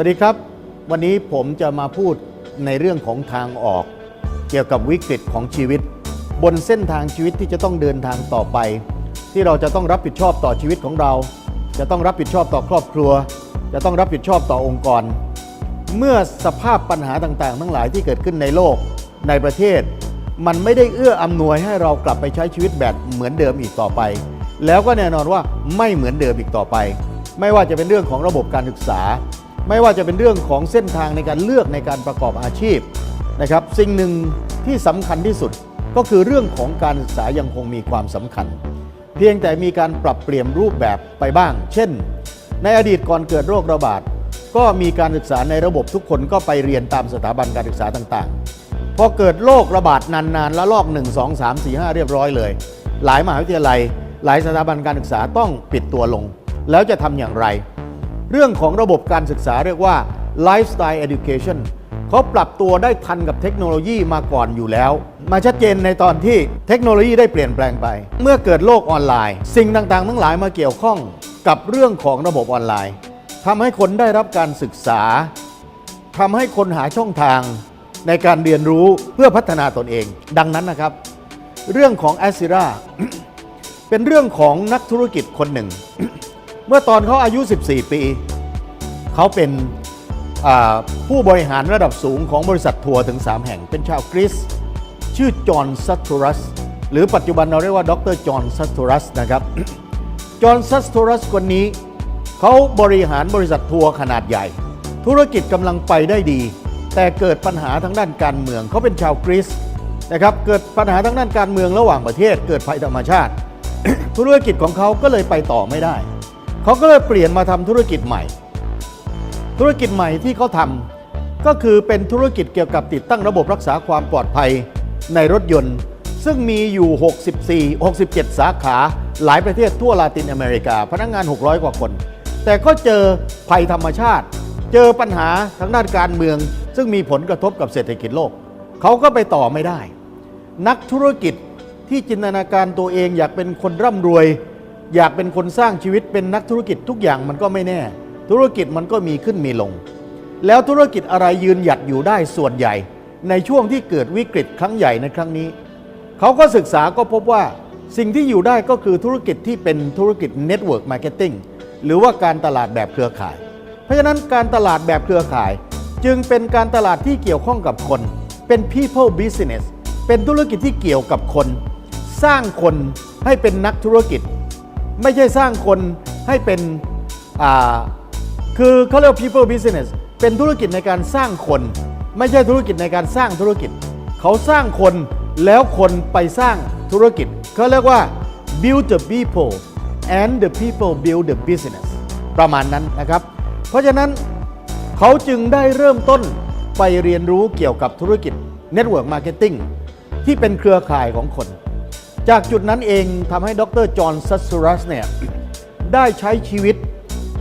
วัสดีครับ วันนี้ผมจะมาพูดในเรื่องของทางออก เกี่ยวกับวิกฤตของชีวิต บนเส้นทางชีวิตที่จะต้องเดินทางต่อไป ที่เราจะต้องรับผิดชอบต่อชีวิตของเรา จะต้องรับผิดชอบต่อครอบครัว จะต้องรับผิดชอบต่อองค์กร เมื่อสภาพปัญหาต่างๆ ทั้งหลายที่เกิดขึ้นในโลกในประเทศ มันไม่ได้เอื้ออำนวยให้เรากลับไปใช้ชีวิตแบบเหมือนเดิมอีกต่อไป แล้วก็แน่นอนว่าไม่เหมือนเดิมอีกต่อไป ไม่ว่าจะเป็นเรื่องของระบบการศึกษา ไม่ว่าจะเป็นเรื่องของเส้นทางในการเลือกในการประกอบอาชีพนะครับ สิ่งหนึ่งที่สำคัญที่สุดก็คือเรื่องของการศึกษายังคงมีความสำคัญ เพียงแต่มีการปรับเปลี่ยนรูปแบบไปบ้าง เช่น ในอดีตก่อนเกิดโรคระบาดก็มีการศึกษาในระบบทุกคนก็ไปเรียนตามสถาบันการศึกษาต่างๆ พอเกิดโรคระบาดนานๆ แล้วลอก 1 2 3 4 5 เรียบร้อยเลย หลายมหาวิทยาลัย หลายสถาบันการศึกษาต้องปิดตัวลง แล้วจะทำอย่างไร เรื่องของระบบการศึกษาเรียกว่า lifestyle education เขาปรับตัวได้ทันกับเทคโนโลยีมาก่อนอยู่แล้ว มาชัดเจนในตอนที่เทคโนโลยีได้เปลี่ยนแปลงไป เมื่อเกิดโลกออนไลน์ สิ่งต่างๆ ทั้งหลายมาเกี่ยวข้องกับเรื่องของระบบออนไลน์ทำให้คนได้รับการศึกษาทำให้คนหาช่องทางในการเรียนรู้เพื่อพัฒนาตนเอง ดังนั้นนะครับ เรื่องของ a s i r a เป็นเรื่องของนักธุรกิจคนหนึ่ง เมื่อตอนเขาอายุ 14 ปี เขาเป็นผู้บริหารระดับสูงของบริษัททัวร์ถึง 3 แห่งเป็นชาวกรีซชื่อจอห์นซัตตูรัส หรือปัจจุบันเราเรียกว่าดรจอห์นซัตตูรัสนะครับจอห์นซัตตูรัสคนนี้ เขาบริหารบริษัททัวร์ขนาดใหญ่ ธุรกิจกำลังไปได้ดี แต่เกิดปัญหาทางด้านการเมืองเขาเป็นชาวกรีซนะครับเกิดปัญหาทางด้านการเมืองระหว่างประเทศ เกิดภัยธรรมชาติ ธุรกิจของเขาก็เลยไปต่อไม่ได้ เขาก็เลยเปลี่ยนมาทำธุรกิจใหม่ ธุรกิจใหม่ที่เขาทำก็คือเป็นธุรกิจเกี่ยวกับติดตั้งระบบรักษาความปลอดภัยในรถยนต์ ซึ่งมีอยู่ 64 67 สาขาหลายประเทศทั่วลาตินอเมริกา พนักงาน 600 กว่าคน แต่ก็เจอภัยธรรมชาติ เจอปัญหาทางด้านการเมือง ซึ่งมีผลกระทบกับเศรษฐกิจโลก เขาก็ไปต่อไม่ได้ นักธุรกิจที่จินตนาการตัวเองอยากเป็นคนร่ำรวย อยากเป็นคนสร้างชีวิตเป็นนักธุรกิจทุกอย่างมันก็ไม่แน่ ธุรกิจมันก็มีขึ้นมีลง แล้วธุรกิจอะไรยืนหยัดอยู่ได้ส่วนใหญ่ ในช่วงที่เกิดวิกฤตครั้งใหญ่ในครั้งนี้ เขาก็ศึกษาก็พบว่าสิ่งที่อยู่ได้ก็คือธุรกิจที่เป็นธุรกิจ Network Marketing หรือว่าการตลาดแบบเครือข่าย เพราะฉะนั้นการตลาดแบบเครือข่าย จึงเป็นการตลาดที่เกี่ยวข้องกับคน เป็น people business เป็นธุรกิจที่เกี่ยวกับคน สร้างคนให้เป็นนักธุรกิจ ไม่ใช่สร้างคนให้เป็นคือเขาเรียก people business เป็นธุรกิจในการสร้างคน ไม่ใช่ธุรกิจในการสร้างธุรกิจ เขาสร้างคนแล้วคนไปสร้างธุรกิจเขาเรียกว่า build the people and the people build the business ประมาณนั้นนะครับ เพราะฉะนั้นเขาจึงได้เริ่มต้นไปเรียนรู้เกี่ยวกับธุรกิจ Network Marketing ที่เป็นเครือข่ายของคน จากจุดนั้นเองทำให้ดรจอห์นซัสซูรัสเนี่ยได้ใช้ชีวิต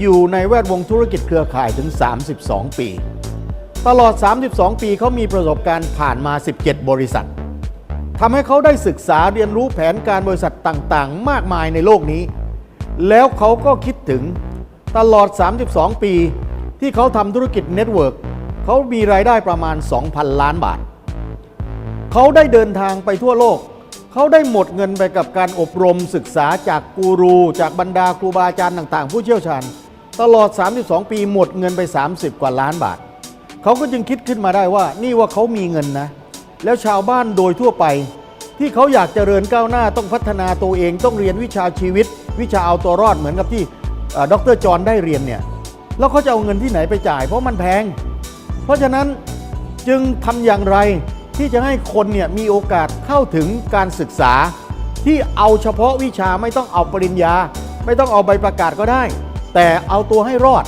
อยู่ในแวดวงธุรกิจเครือข่ายถึง 32 ปี ตลอด 32 ปีเขามีประสบการณ์ผ่านมา 17 บริษัททำให้เขาได้ศึกษาเรียนรู้แผนการบริษัทต่างๆ มากมายในโลกนี้ แล้วเขาก็คิดถึงตลอด 32 ปี ที่เขาทำธุรกิจเน็ตเวิร์กเขามีรายได้ประมาณ 2,000 ล้านบาท เขาได้เดินทางไปทั่วโลก เขาได้หมดเงินไปกับการอบรมศึกษาจากกูรู จากบรรดาครูบาอาจารย์ต่าง ๆ ผู้เชี่ยวชาญ ตลอด 32 ปีหมดเงินไป 30 กว่าล้านบาท เขาก็จึงคิดขึ้นมาได้ว่า นี่ว่าเขามีเงินนะ แล้วชาวบ้านโดยทั่วไป ที่เขาอยากเจริญก้าวหน้าต้องพัฒนาตัวเองต้องเรียนวิชาชีวิต วิชาเอาตัวรอดเหมือนกับที่เอ่อดรจอนได้เรียนเนี่ยแล้วเขาจะเอาเงินที่ไหนไปจ่าย เพราะมันแพง เพราะฉะนั้นจึงทำอย่างไร ที่จะให้คนเนี่ยมีโอกาสเข้าถึงการศึกษา ที่เอาเฉพาะวิชาไม่ต้องเอาปริญญา ไม่ต้องเอาใบประกาศก็ได้ แต่เอาตัวให้รอด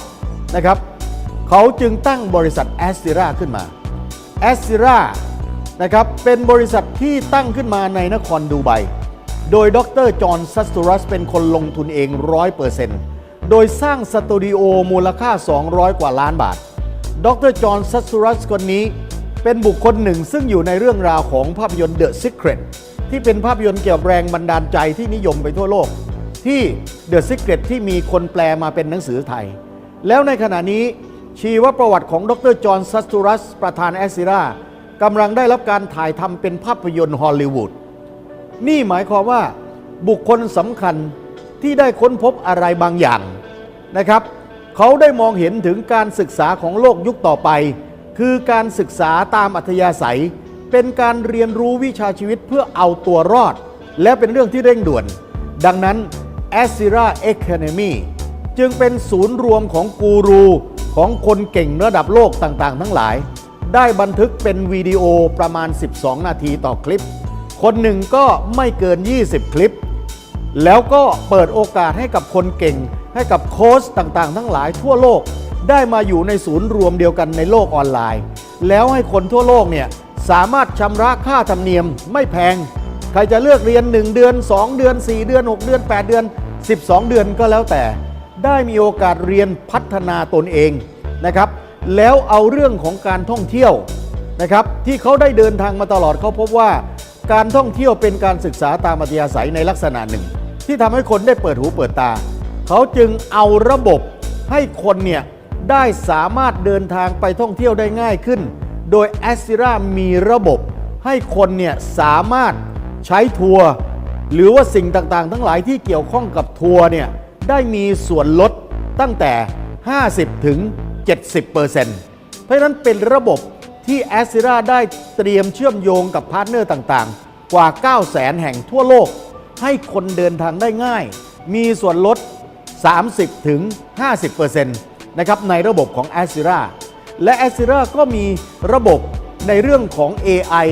นะครับเขาจึงตั้งบริษัทแอสซิราขึ้นมาแอสซิรานะครับเป็นบริษัทที่ตั้งขึ้นมาในนครดูไบโดยดรจอห์นซัสตูรัสเป็นคนลงทุนเอง 100%โดยสร้างสตูดิโอมูลค่า 200 กว่าล้านบาท ดรจอห์นซัสตูรัสคนนี้ เป็นบุคคลหนึ่งซึ่งอยู่ในเรื่องราวของภาพยนตร์ The Secret ที่เป็นภาพยนตร์เกี่ยวกับแรงบันดาลใจที่นิยมไปทั่วโลก ที่ The Secret ที่มีคนแปลมาเป็นหนังสือไทย แล้วในขณะนี้ชีวประวัติของดรจอห์นซัสตูรัส ประธานแอสซิรากำลังได้รับการถ่ายทำเป็นภาพยนตร์ฮอลลีวูดนี่หมายความว่าบุคคลสำคัญที่ได้ค้นพบอะไรบางอย่างนะครับ เขาได้มองเห็นถึงการศึกษาของโลกยุคต่อไป คือการศึกษาตามอัธยาศัย เป็นการเรียนรู้วิชาชีวิตเพื่อเอาตัวรอด และเป็นเรื่องที่เร่งด่วน ดังนั้น a s i r a Academy จึงเป็นศูนย์รวมของกูรูของคนเก่งระดับโลกต่างๆ ทั้งหลาย ได้บันทึกเป็นวิดีโอประมาณ 12 นาทีต่อคลิป คนหนึ่งก็ไม่เกิน 20 คลิป แล้วก็เปิดโอกาสให้กับคนเก่งให้กับโค้ชต่างๆ ทั้งหลายทั่วโลก ได้มาอยู่ในศูนย์รวมเดียวกันในโลกออนไลน์ แล้วให้คนทั่วโลกเนี่ยสามารถชำระค่าธรรมเนียมไม่แพง ใครจะเลือกเรียน 1 เดือน 2 เดือน 4 เดือน 6 เดือน 8 เดือน 12 เดือนก็แล้วแต่ ได้มีโอกาสเรียนพัฒนาตนเองนะครับ แล้วเอาเรื่องของการท่องเที่ยวนะครับที่เขาได้เดินทางมาตลอดเขาพบว่า การท่องเที่ยวเป็นการศึกษาตามอัธยาศัยในลักษณะหนึ่ง ที่ทำให้คนได้เปิดหูเปิดตา เขาจึงเอาระบบให้คนเนี่ย ได้สามารถเดินทางไปท่องเที่ยวได้ง่ายขึ้น โดยแอสซิรามีระบบ ให้คนเนี่ยสามารถใช้ทัวร์หรือว่าสิ่งต่างๆ ทั้งหลายที่เกี่ยวข้องกับทัวร์เนี่ยได้มีส่วนลดตั้งแต่ 50 ถึง 70%เพราะฉะนั้นเป็นระบบที่แอสซิราได้เตรียมเชื่อมโยงกับพาร์ทเนอร์ต่างๆ กว่า 9 0 0 0 0 0 แห่งทั่วโลก ให้คนเดินทางได้ง่าย มีส่วนลด 30ถึง50% นะครับในระบบของ a s i r a และ a s i r a ก็มีระบบในเรื่องของ AI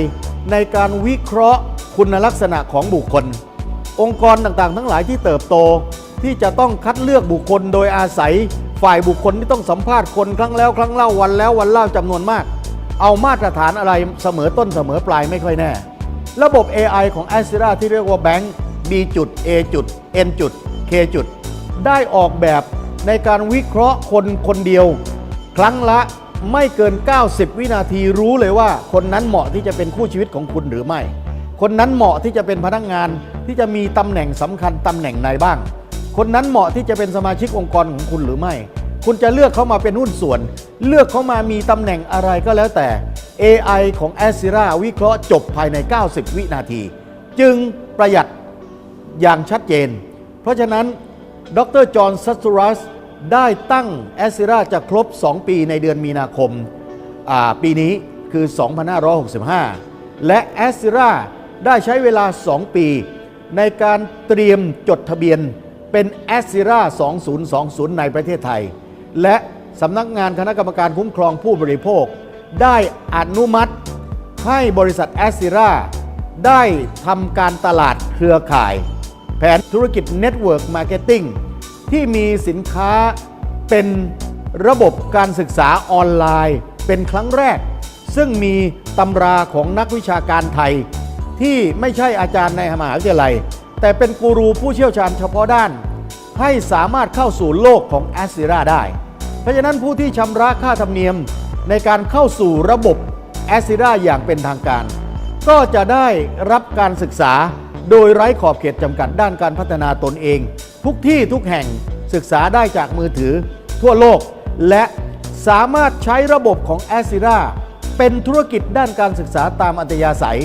ในการวิเคราะห์คุณลักษณะของบุคคล องค์กรต่างๆ ทั้งหลายที่เติบโต ที่จะต้องคัดเลือกบุคคลโดยอาศัย ฝ่ายบุคคลที่ต้องสัมภาษณ์คนครั้งแล้วครั้งเล่าวันแล้ววันเล่าจำนวนมาก เอามาตรฐานอะไรเสมอต้นเสมอปลายไม่ค่อยแน่ ระบบ AI ของ a s i r a ที่เรียกว่า Bank B จุด A จุด N จุด K จุดได้ออกแบบ ในการวิเคราะห์คนคนเดียว ครั้งละไม่เกิน 90 วินาทีรู้เลยว่า คนนั้นเหมาะที่จะเป็นคู่ชีวิตของคุณหรือไม่ คนนั้นเหมาะที่จะเป็นพนักงานที่จะมีตำแหน่งสำคัญตำแหน่งไหนบ้าง คนนั้นเหมาะที่จะเป็นสมาชิกองค์กรของคุณหรือไม่ คุณจะเลือกเขามาเป็นหุ้นส่วน เลือกเขามามีตำแหน่งอะไรก็แล้วแต่ AI ของ a s i r a วิเคราะห์จบภายใน 90 วินาที จึงประหยัดอย่างชัดเจน เพราะฉะนั้น ดรจอห์นซัสตูรัสได้ตั้งแอสซิราจะครบ 2 ปีในเดือนมีนาคมาปีนี้คือ 2565 และแอสซิราได้ใช้เวลา 2 ปี ในการเตรียมจดทะเบียนเป็นแอสซิรา2020 ในประเทศไทย และสำนักงานคณะกรรมการคุ้มครองผู้บริโภค ได้อนุมัติให้บริษัทแอสซิราได้ทำการตลาดเครือข่าย แผนธุรกิจ Network Marketing ที่มีสินค้าเป็นระบบการศึกษาออนไลน์ เป็นครั้งแรก ซึ่งมีตำราของนักวิชาการไทย ที่ไม่ใช่อาจารย์ในมหาวิทยาลัย แต่เป็นกูรูผู้เชี่ยวชาญเฉพาะด้าน ให้สามารถเข้าสู่โลกของแอสซิราได้ เพราะฉะนั้นผู้ที่ชำระค่าธรรมเนียมในการเข้าสู่ระบบแอสซิราอย่างเป็นทางการ ก็จะได้รับการศึกษา โดยไร้ขอบเขตจำกัดด้านการพัฒนาตนเอง ทุกที่ทุกแห่งศึกษาได้จากมือถือ ทั่วโลก และสามารถใช้ระบบของ a s i r a เป็นธุรกิจด้านการศึกษาตามอัตยาศัย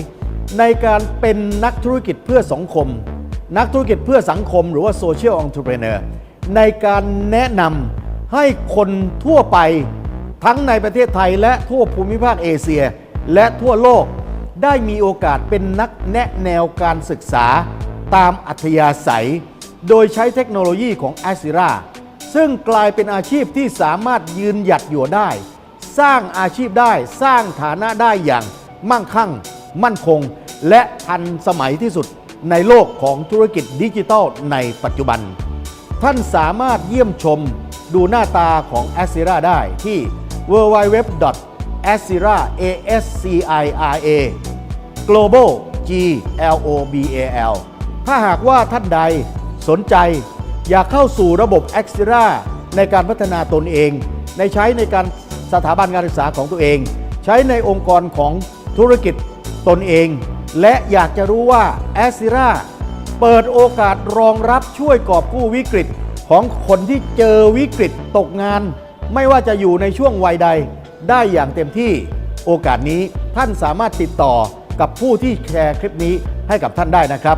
ในการเป็นนักธุรกิจเพื่อสังคม นักธุรกิจเพื่อสังคมหรือว่า Social Entrepreneur ในการแนะนำให้คนทั่วไปทั้งในประเทศไทยและทั่วภูมิภาคเอเชีย และทั่วโลก ได้มีโอกาสเป็นนักแนะแนวการศึกษาตามอัธยาศัย โดยใช้เทคโนโลยีของ a s i r a ซึ่งกลายเป็นอาชีพที่สามารถยืนหยัดอยู่ได้ สร้างอาชีพได้สร้างฐานะได้อย่างมั่งคั่ง มั่นคง และทันสมัยที่สุดในโลกของธุรกิจดิจิทัลในปัจจุบัน ท่านสามารถเยี่ยมชมดูหน้าตาของ a s i r a ได้ที่ www.asira.ascira global g l o b a l ถ้าหากว่าท่านใดสนใจอยากเข้าสู่ระบบ a x i r a ในการพัฒนาตนเอง ในใช้ในการสถาบันการศึกษาของตัวเอง ใช้ในองค์กรของธุรกิจตนเอง และอยากจะรู้ว่า a s i r a เปิดโอกาสรองรับช่วยกอบกู้วิกฤตของคนที่เจอวิกฤตตกงาน ไม่ว่าจะอยู่ในช่วงวัยใด ได้อย่างเต็มที่โอกาสนี้ท่านสามารถติดต่อ กับผู้ที่แชร์คลิปนี้ให้กับท่านได้นะครับ